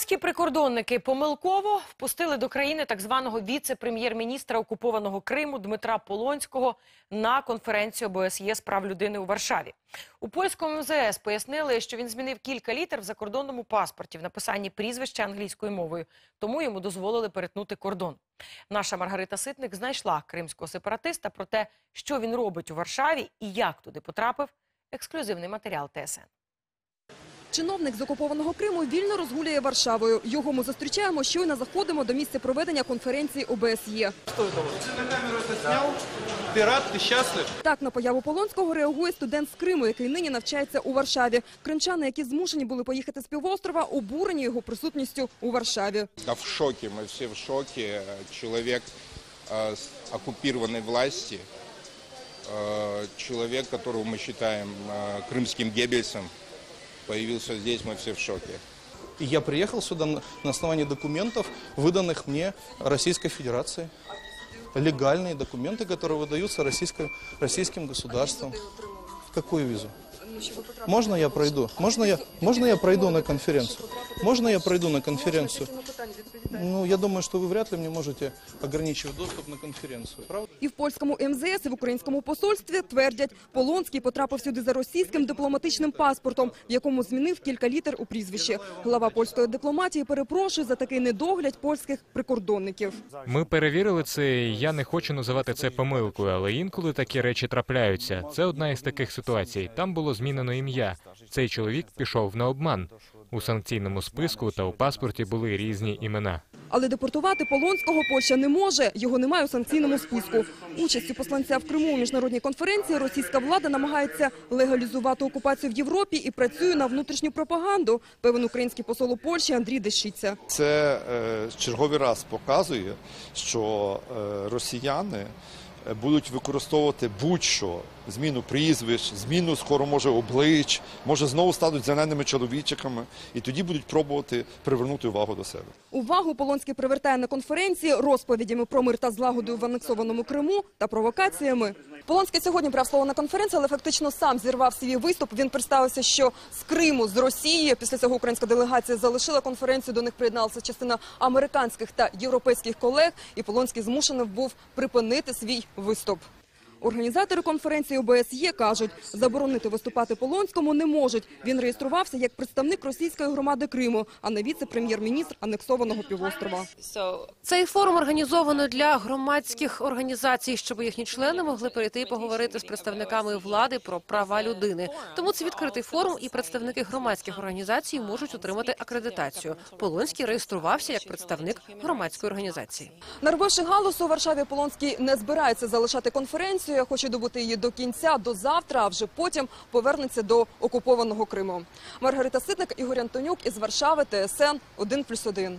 Польські прикордонники помилково впустили до країни так званого віце-прем'єр-міністра окупованого Криму Дмитра Полонського на конференцію ОБСЄ з прав людини у Варшаві. У польському МЗС пояснили, що він змінив кілька літер в закордонному паспорті в написанні прізвища англійською мовою, тому йому дозволили перетнути кордон. Наша Маргарита Ситник знайшла кримського сепаратиста про те, що він робить у Варшаві і як туди потрапив. Ексклюзивний матеріал ТСН. Чиновник з окупованого Криму вільно розгулює Варшавою. Його ми зустрічаємо, щойно заходимо до місця проведення конференції ОБСЄ. Что это вот? Ты на камеру это снял? Ты рад? Ты счастлив? Так на появу Полонського реагує студент з Криму, який нині навчається у Варшаві. Кримчани, які змушені були поїхати з півострова, обурені його присутністю у Варшаві. Да в шоке, мы все в шоке. Человек э, с оккупированной власти, э, человек, которого мы считаем э, крымским Геббельсом, Появился здесь, мы все в шоке. И я приехал сюда на основании документов, выданных мне Российской Федерацией. Легальные документы, которые выдаются российской, российским государством. Какую визу? Можно я пройду? Можно я, можно я пройду на конференцию? Можно я пройду на конференцию? Ну, я думаю, что вы вряд ли мне можете ограничивать доступ на конференцию, правда? І в польському МЗС, і в українському посольстві твердять, Полонський потрапив сюди за російським дипломатичним паспортом, в якому змінив кілька літер у прізвищі. Глава польської дипломатії перепрошує за такий недогляд польських прикордонників. Ми перевірили це. і Я не хочу називати це помилкою, але інколи такі речі трапляються. Це одна із таких ситуацій. Там було змінено ім'я. Цей чоловік пішов на обман. У санкційному списку та у паспорті були різні імена. Але депортувати Полонського Польща не може. Його немає у санкційному списку. Участю посланця в Криму у міжнародній конференції російська влада намагається легалізувати окупацію в Європі і працює на внутрішню пропаганду. Певен український посол у Польщі Андрій Дещиця. Це е, черговий раз показує, що е, росіяни будуть використовувати будь-що зміну прізвищ, зміну скоро може облич, може знову стануть зеленими чоловічиками, і тоді будуть пробувати привернути увагу до себе. Увагу Полонський привертає на конференції розповідями про мир та злагоду в анексованому Криму та провокаціями. Полонський сьогодні брав слово на конференції, але фактично сам зірвав свій виступ. Він представився, що з Криму, з Росії. Після цього українська делегація залишила конференцію. До них приєдналася частина американських та європейських колег. І Полонський змушений був припинити свій виступ. Організатори конференції ОБСЄ кажуть, заборонити виступати Полонському не можуть. Він реєструвався як представник російської громади Криму, а не віце-прем'єр-міністр анексованого півострова. Цей форум організовано для громадських організацій, щоб їхні члени могли перейти і поговорити з представниками влади про права людини. Тому це відкритий форум, і представники громадських організацій можуть отримати акредитацію. Полонський реєструвався як представник громадської організації. Нарвивши галусу, у Варшаві Полонський не збирається залишати конференцію, а хоче добути її до кінця, до завтра, а вже потім повернеться до окупованого Криму. Маргарита Ситник, Ігор Антонюк із Варшави, ТСН 1+,1.